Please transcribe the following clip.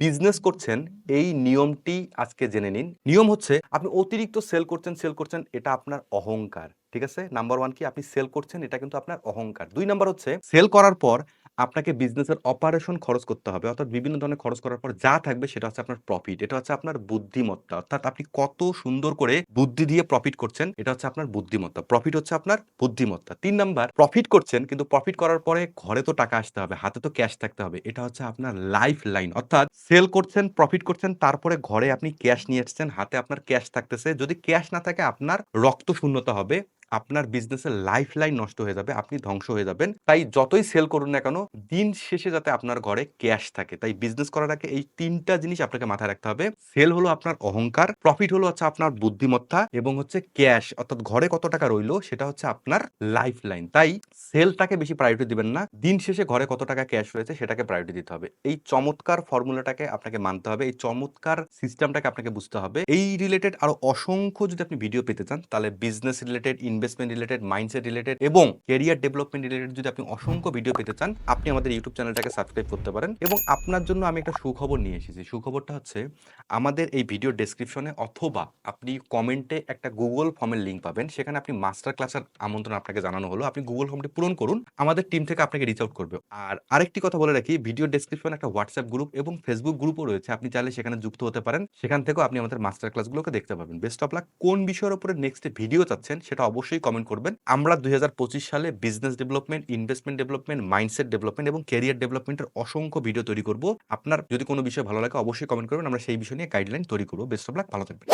Business করছেন, এই নিয়মটি আজকে জেনে নিন। নিয়ম হচ্ছে আপনি অতিরিক্ত সেল করছেন সেল করছেন, এটা আপনার অহংকার, ঠিক আছে? নাম্বার ওয়ান কি? আপনি সেল করছেন, এটা কিন্তু আপনার অহংকার। দুই নাম্বার হচ্ছে সেল করার পর আপনাকে বিজনেসের অপারেশন খরচ করতে হবে। অর্থাৎ বিভিন্ন ধরনের খরচ করার পর যা থাকবে সেটা হচ্ছে আপনার প্রফিট এটা হচ্ছে আপনার বুদ্ধিমত্তা। অর্থাৎ আপনি কত সুন্দর করে বুদ্ধি দিয়ে প্রফিট করছেন, এটা হচ্ছে আপনার বুদ্ধিমত্তা। প্রফিট হচ্ছে আপনার বুদ্ধিমত্তা। তিন নাম্বার প্রফিট করছেন, কিন্তু প্রফিট করার পরে ঘরে তো টাকা আসতে হবে, হাতে তো ক্যাশ থাকতে হবে। এটা হচ্ছে আপনার লাইফ লাইন অর্থাৎ সেল করছেন প্রফিট করছেন, তারপরে ঘরে আপনি ক্যাশ নিয়ে এসছেন, হাতে আপনার ক্যাশ থাকতেছে। যদি ক্যাশ না থাকে, আপনার রক্ত শূন্যতা হবে। আপনার বিজনেসের লাইফ লাইন নষ্ট হয়ে যাবে, আপনি ধ্বংস হয়ে যাবেন। তাই যতই সেল করুন না কেন, দিন শেষে যাতে আপনার ঘরে ক্যাশ থাকে। তাই বিজনেস করার আগে এই তিনটা জিনিস আপনাকে মাথায় রাখতে হবে। সেল হলো আপনার অহংকার প্রফিট হলো হচ্ছে আপনার বুদ্ধিমত্তা এবং হচ্ছে ক্যাশ অর্থাৎ ঘরে কত টাকা রইল, সেটা হচ্ছে আপনার লাইফ লাইন তাই সেলটাকে বেশি প্রায়োরিটি দিবেন না। দিন শেষে ঘরে কত টাকা ক্যাশ রয়েছে, সেটাকে প্রায়োরিটি দিতে হবে। এই চমৎকার ফর্মুলাটাকে আপনাকে মানতে হবে। এই চমৎকার সিস্টেমটাকে আপনাকে বুঝতে হবে। এই রিলেটেড আরও অসংখ্য যদি আপনি ভিডিও পেতে চান, তাহলে business related investment related mindset related এবং ক্যারিয়ার ডেভেলপমেন্ট রিলেটেড যদি আপনি অসংখ্য ভিডিও পেতে চান, আপনি আমাদের ইউটিউব চ্যানেলটাকে সাবস্ক্রাইব করতে পারেন এবং আপনার জন্য আমি একটা সুখবর নিয়ে এসেছি। সুখবরটা হচ্ছে আমাদের এই ভিডিও ডেসক্রিপশনে অথবা আপনি কমেন্টে একটা গুগল ফর্মের লিঙ্ক পাবেন। সেখানে আপনি মাস্টার ক্লাসের আমন্ত্রণ আপনাকে জানানো হলো। আপনি গুগল ফর্মটি পূরণ করুন, আমাদের টিম থেকে আপনাকে রিচ আউট করবে। আর আরেকটি কথা বলে রাখি ভিডিও ডেসক্রিপশনে একটা হোয়াটসঅ্যাপ গ্রুপ এবং ফেসবুক গ্রুপও রয়েছে। আপনি চাইলে সেখানে যুক্ত হতে পারেন। সেখান থেকেও আপনি আমাদের মাস্টার ক্লাসগুলোকে দেখতে পাবেন। বেস্ট অফ লাক কোন বিষয়ের উপরে নেক্সট ভিডিও চাচ্ছেন, সেটা অবশ্যই কমেন্ট করবেন। আমরা দু হাজার পঁচিশ সালে business development investment development mindset development এবং ক্যারিয়ার ডেভেলপমেন্টের অসংখ্য ভিডিও তৈরি করব। আপনার যদি কোনো বিষয় ভালো লাগে অবশ্যই কমেন্ট করবেন। আমরা সেই বিষয় নিয়ে গাইডলাইন তৈরি করব। বেস্ট অফ লাক ভালো থাকবেন।